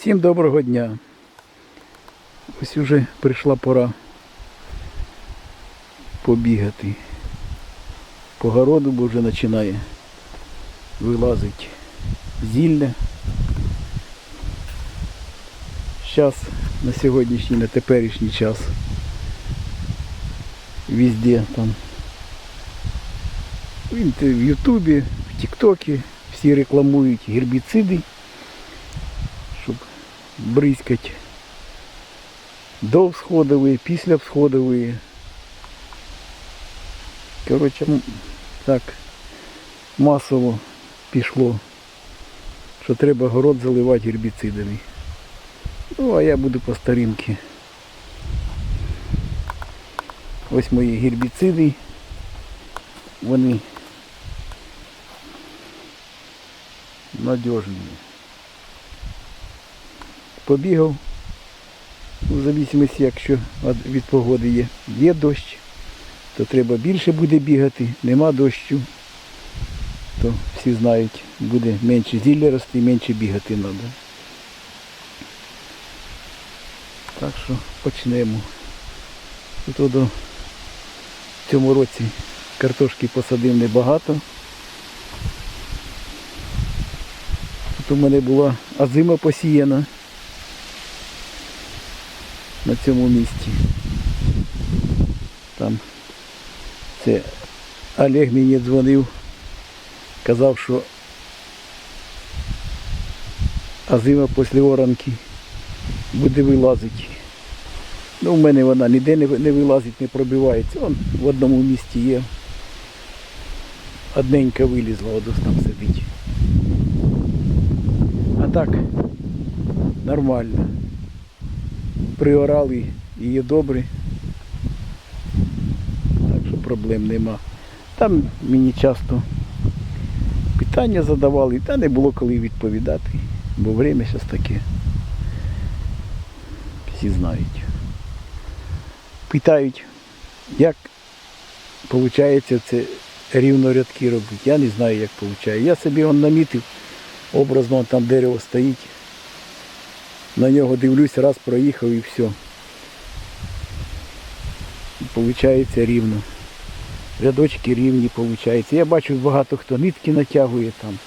Всім доброго дня. Ось уже прийшла пора побігати по городу, бо вже починає вилазити зілля. Зараз на сьогоднішній, на теперішній час везде там в Ютубі, в Тіктокі всі рекламують гербіциди, бризкать до всходової, після всходової. Коротше, так масово пішло, що треба город заливати гербіцидами. Ну, а я буду по старинки. Ось мої гербіциди. Вони надіжні. Побігав, ну, в зависимості, якщо від- погоди є. Є дощ, то треба більше буде бігати, нема дощу, то всі знають, буде менше зілля рости, менше бігати треба. Так що почнемо. Тут в цьому році картошки посадив небагато. Тут у мене була азима посіяна на цьому місці. Там це Олег мені дзвонив, казав, що азима після оранки буде вилазити. Ну, в мене вона ніде не, вилазить, не пробивається. Он в одному місці є. Одненька вилізла, ось там сидить. А так, нормально. Приорали її добре. Так що проблем нема. Там мені часто питання задавали, та не було коли відповідати, бо время зараз таке. Всі знають. Питають, як виходить це рівно рядки робити. Я не знаю, як виходить. Я собі он намітив, образно там дерево стоїть. На нього дивлюсь, раз проїхав і все. Получається рівно. Рядочки рівні виходить. Я бачу, багато хто нитки натягує там.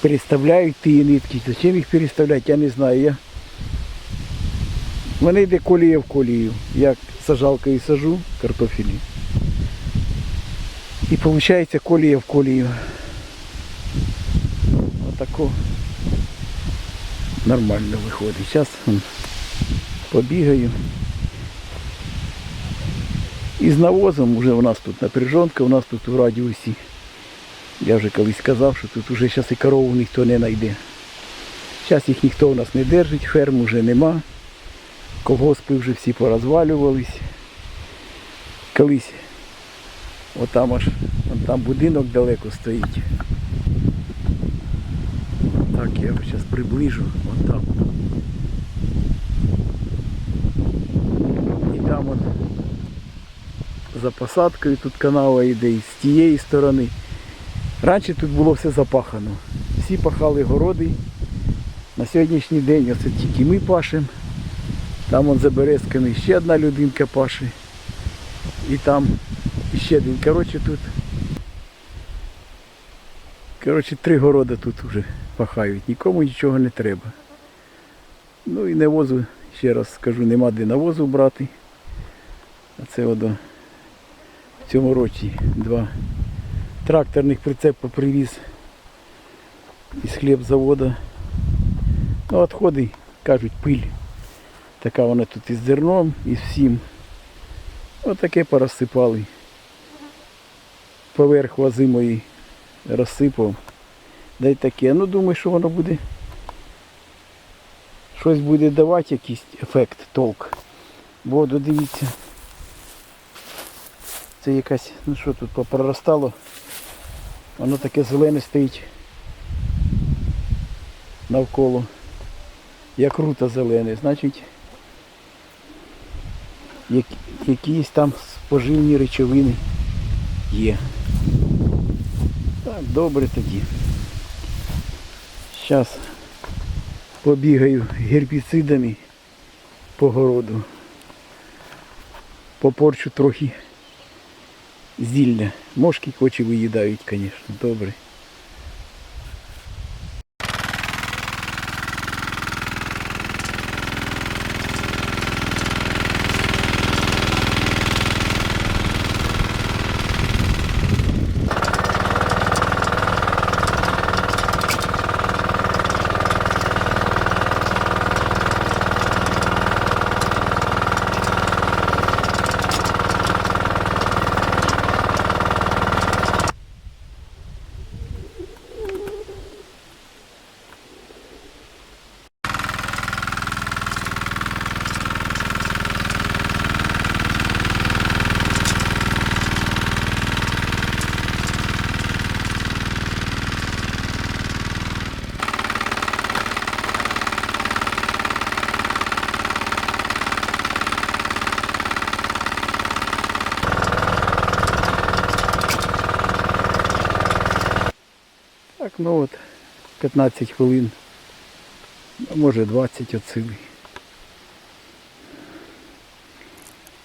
Переставляють ті нитки. Зачем їх переставляти, я не знаю. Я... Мене йде колія в колію. Я сажалкою сажу картофелі. І виходить колія в колію. Отако нормально виходить. Зараз побігаю. І з навозом вже у нас тут напряжонка, у нас тут у радіусі. Я вже колись казав, що тут вже зараз і корову ніхто не знайде. Зараз їх ніхто у нас не держить, ферм вже нема. Колгоспи вже всі порозвалювались. Колись отам аж там будинок далеко стоїть. Так, я його зараз приближу, от там. І там он за посадкою тут канава йде і з тієї сторони. Раніше тут було все запахано. Всі пахали городи. На сьогоднішній день оце тільки ми пашемо. Там он за березками ще одна людинка паше. І там ще один. Коротше тут. Коротше, три города тут вже пахають. Нікому нічого не треба. Ну і навозу, ще раз скажу, нема де навозу брати. А це одо в цьому році два тракторних прицепа привіз із хлібзавода. Ну, відходи, кажуть, пиль. Така вона тут із зерном, із всім. Отаке порозсипали. Поверх вази мої розсипав. Да й таке. Ну думаю, що воно буде. Щось буде давати якийсь ефект, толк. Бо дивіться. Це якась, ну що тут попроростало. Воно таке зелене стоїть навколо. Як рута зелене, значить як, якісь там споживні речовини є. Так, добре тоді. Зараз побігаю гербіцидами по городу. Попорчу трохи зілля. Мошки очі виїдають, звісно, добре. Так, ну от 15 хвилин, може 20 от сили.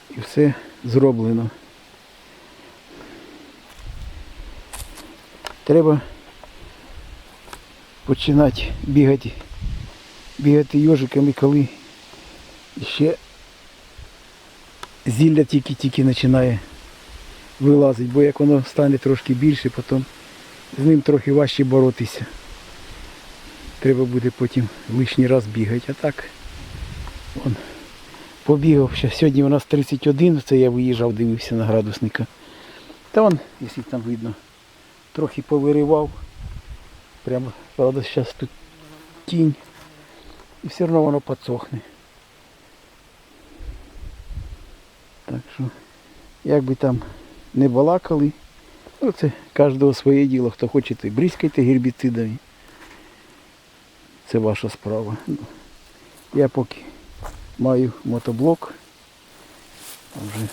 І все зроблено. Треба починати бігати, бігати йожиками, коли ще зілля тільки-тільки починає вилазити, бо як воно стане трошки більше, потім з ним трохи важче боротися. Треба буде потім лишній раз бігати. А так он, побігав. ще. Сьогодні у нас 31, це я виїжджав, дивився на градусника. Та он, якщо там видно, трохи повиривав. Прямо, правда, зараз тут тінь. І все одно воно підсохне. Так що, як би там не балакали, Ну, це кожного своє діло. Хто хоче, то бризкайте гербіцидами. Це ваша справа. Ну, Я поки маю мотоблок. Вже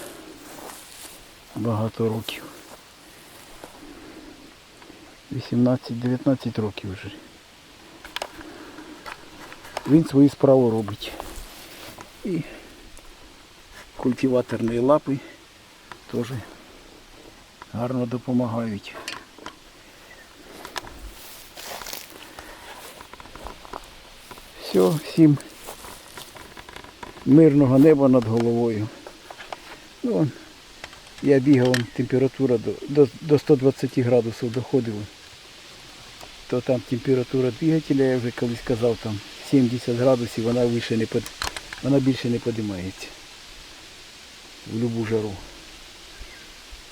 багато років. 18-19 років вже. Він свою справу робить. І культиваторні лапи теж гарно допомагають. Все, всім мирного неба над головою. Ну, я бігав, температура до, до, до 120 градусів доходила. То там температура двигателя, я вже колись казав, там 70 градусів, вона вище не вона більше не підіймається. В любу жару.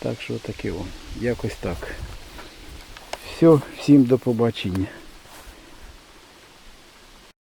Так що таке о. Якось так. Все, всім до побачення.